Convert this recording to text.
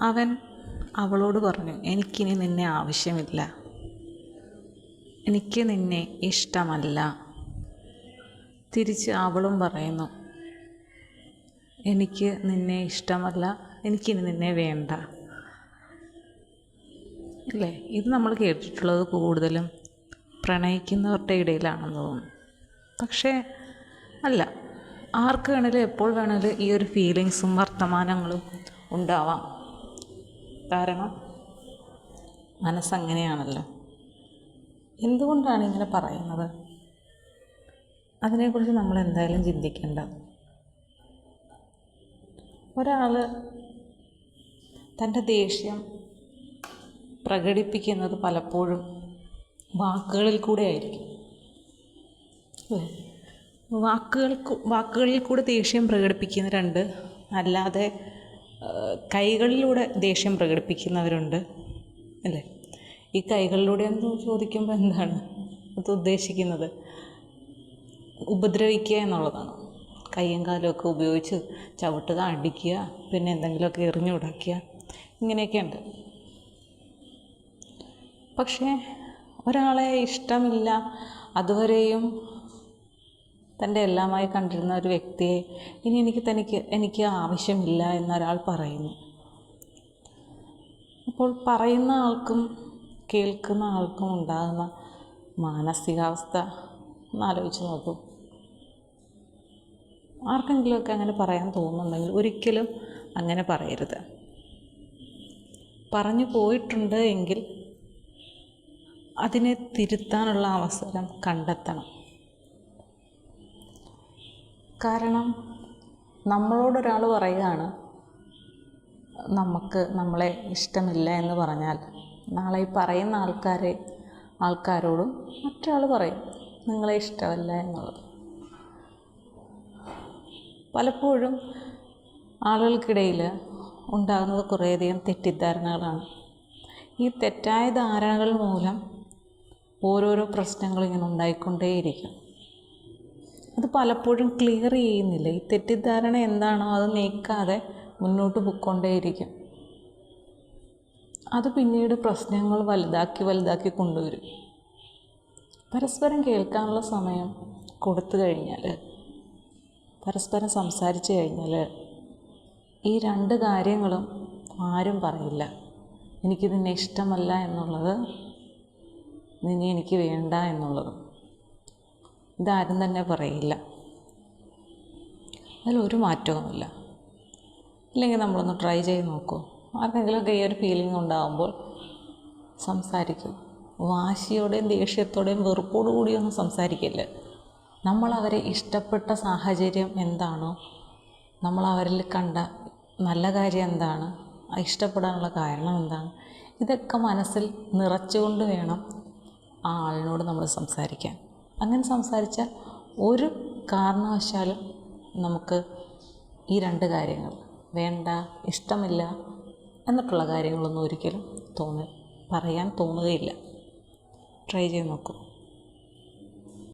അവൻ അവളോട് പറഞ്ഞു എനിക്കിനി നിന്നെ ആവശ്യമില്ല. എനിക്ക് നിന്നെ ഇഷ്ടമല്ല. തിരിച്ച് അവളും പറയുന്നു എനിക്ക് നിന്നെ ഇഷ്ടമല്ല. എനിക്കിനി നിന്നെ വേണ്ട. അല്ലേ? ഇത് നമ്മൾ കേട്ടിട്ടുള്ളത് കൂടുതലും പ്രണയിക്കുന്നവരുടെ ഇടയിലാണെന്ന് തോന്നുന്നു. പക്ഷേ അല്ല. ആർക്ക് വേണേലും എപ്പോൾ വേണേലും ഈ ഒരു ഫീലിങ്സും വർത്തമാനങ്ങളും ഉണ്ടാവാം. കാരണം മനസ്സങ്ങനെയാണല്ലോ. എന്തുകൊണ്ടാണ് ഇങ്ങനെ പറയുന്നത്? അതിനെക്കുറിച്ച് നമ്മൾ എന്തായാലും ചിന്തിക്കേണ്ട. ഒരാൾ തന്റെ ദേഷ്യം പ്രകടിപ്പിക്കുന്നത് പലപ്പോഴും വാക്കുകളിൽ കൂടെ ആയിരിക്കും വാക്കുകൾക്ക് വാക്കുകൾ വാക്കുകളിൽ കൂടെ ദേഷ്യം പ്രകടിപ്പിക്കുന്നവരുണ്ട് അല്ലാതെ ആ, കൈകളിലൂടെ ദേഷ്യം പ്രകടിപ്പിക്കുന്നവരുണ്ട് അല്ലേ? ഈ കൈകളിലൂടെ എന്ന് ചോദിക്കുമ്പോൾ എന്താണ് അത് ഉദ്ദേശിക്കുന്നത്? ഉപദ്രവിക്കുക എന്നുള്ളതാണ്. കൈയും കാലും ഒക്കെ ഉപയോഗിച്ച് ചവിട്ടുക അടിക്കുക പിന്നെ എന്തെങ്കിലുമൊക്കെ ഇങ്ങനെയൊക്കെയുണ്ട് ഇങ്ങനെയൊക്കെ ഉണ്ട് പക്ഷേ ഒരാളെ ഇഷ്ടമില്ല അതുവരെയും തന്റെ എല്ലാമായി കണ്ടിരുന്ന ഒരു വ്യക്തിയെ ഇനി എനിക്ക് തനിക്ക് എനിക്ക് ആവശ്യമില്ല എന്നൊരാൾ പറയുന്നു. അപ്പോൾ പറയുന്ന ആൾക്കും കേൾക്കുന്ന ആൾക്കും ഉണ്ടാകുന്ന മാനസികാവസ്ഥ ഒന്നാലോചിച്ച് നോക്കൂ. ആർക്കെങ്കിലുമൊക്കെ അങ്ങനെ പറയാൻ തോന്നുന്നുണ്ടെങ്കിൽ ഒരിക്കലും അങ്ങനെ പറയരുത്. പറഞ്ഞു പോയിട്ടുണ്ട് എങ്കിൽ അതിനെ തിരുത്താനുള്ള അവസരം കണ്ടെത്തണം. കാരണം നമ്മളോടൊരാൾ പറയുകയാണ് നമുക്ക് നമ്മളെ ഇഷ്ടമില്ല എന്ന് പറഞ്ഞാൽ നാളെ ഈ പറയുന്ന ആൾക്കാരെ ആൾക്കാരോടും മറ്റൊരാൾ പറയും നിങ്ങളെ ഇഷ്ടമല്ല എന്നുള്ളത്. പലപ്പോഴും ആളുകൾക്കിടയിൽ ഉണ്ടാകുന്നത് കുറേയധികം തെറ്റിദ്ധാരണകളാണ്. ഈ തെറ്റായ ധാരണകൾ മൂലം ഓരോരോ പ്രശ്നങ്ങൾ ഇങ്ങനെ ഉണ്ടായിക്കൊണ്ടേയിരിക്കും. അത് പലപ്പോഴും ക്ലിയർ ചെയ്യുന്നില്ല. ഈ തെറ്റിദ്ധാരണ എന്താണോ അത് നീക്കാതെ മുന്നോട്ട് പൊയ്ക്കൊണ്ടേയിരിക്കും. അത് പിന്നീട് പ്രശ്നങ്ങൾ വലുതാക്കി വലുതാക്കി കൊണ്ടുവരും. പരസ്പരം കേൾക്കാനുള്ള സമയം കൊടുത്തു കഴിഞ്ഞാൽ പരസ്പരം സംസാരിച്ചു കഴിഞ്ഞാൽ ഈ രണ്ട് കാര്യങ്ങളും ആരും പറയില്ല. എനിക്ക് ഇഷ്ടമല്ല എന്നുള്ളത് നിന്നെ എനിക്ക് വേണ്ട എന്നുള്ളത്. ഇതാരും തന്നെ പറയില്ല. അതിലൊരു മാറ്റവുമില്ല. ഇല്ലെങ്കിൽ നമ്മളൊന്ന് ട്രൈ ചെയ്ത് നോക്കൂ. ആർക്കെങ്കിലുമൊക്കെ ഈ ഒരു ഫീലിംഗ് ഉണ്ടാകുമ്പോൾ സംസാരിക്കും. വാശിയോടെയും ദേഷ്യത്തോടെയും വെറുപ്പോടു കൂടിയൊന്നും സംസാരിക്കില്ല. നമ്മൾ അവരെ ഇഷ്ടപ്പെട്ട സാഹചര്യം എന്താണോ നമ്മൾ അവരിൽ കണ്ട നല്ല കാര്യം എന്താണ് ഇഷ്ടപ്പെടാനുള്ള കാരണം എന്താണ് ഇതൊക്കെ മനസ്സിൽ നിറച്ചുകൊണ്ട് വേണം ആ ആളിനോട് നമ്മൾ സംസാരിക്കാൻ. അങ്ങനെ സംസാരിച്ചാൽ ഒരു കാരണവശാലും നമുക്ക് ഈ രണ്ട് കാര്യങ്ങൾ വേണ്ട ഇഷ്ടമില്ല എന്നിട്ടുള്ള കാര്യങ്ങളൊന്നും ഒരിക്കലും തോന്നി പറയാൻ തോന്നുകയില്ല. ട്രൈ ചെയ്ത് നോക്കൂ.